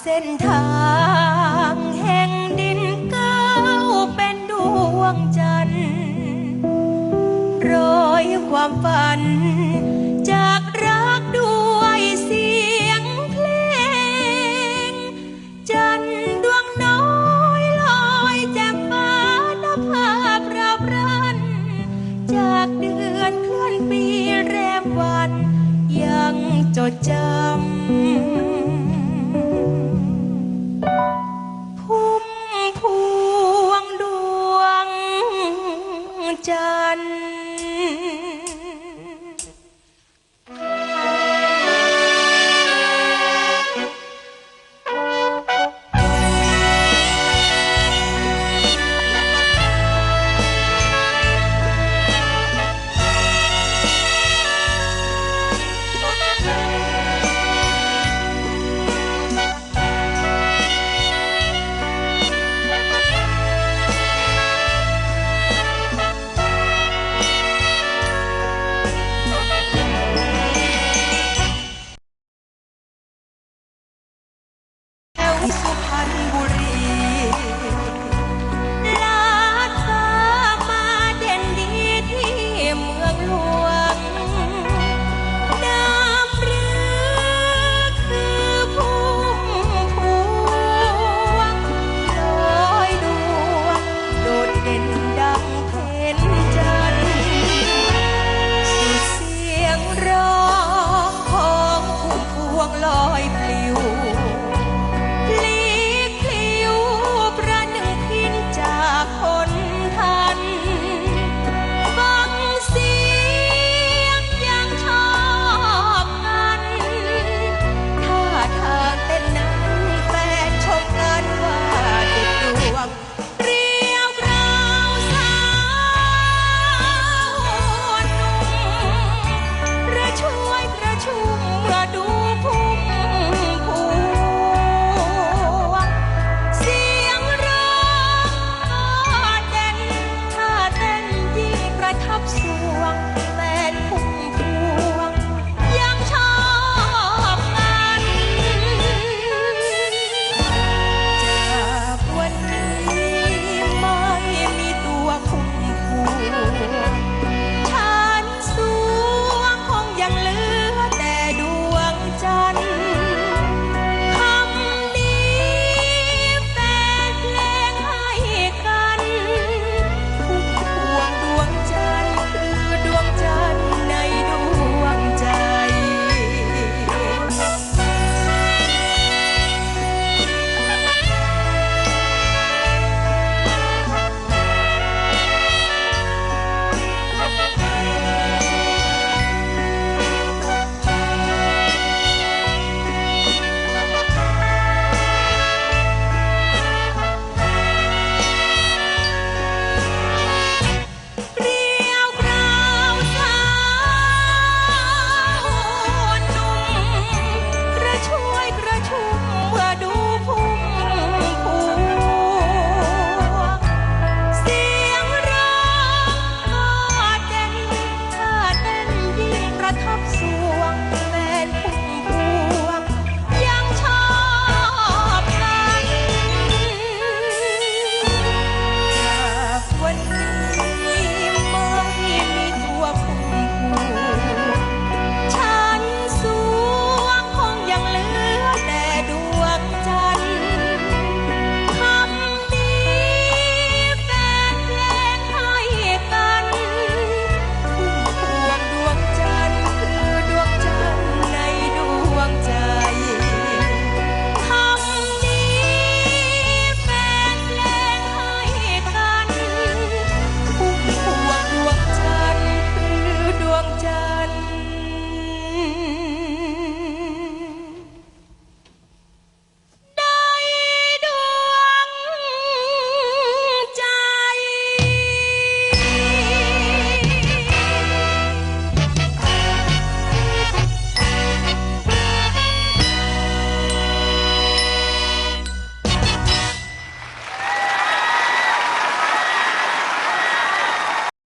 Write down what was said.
เส้นทางแห่งดินก้าวเป็นดวงจันทร์รอยความฝัน จากรักด้วยเสียงเพลง จันทร์ดวงน้อยลอยแจ่มฟ้านภาพราบรัน จากเดือนเคลื่อนปีแรมวัน ยังจดจำ cups.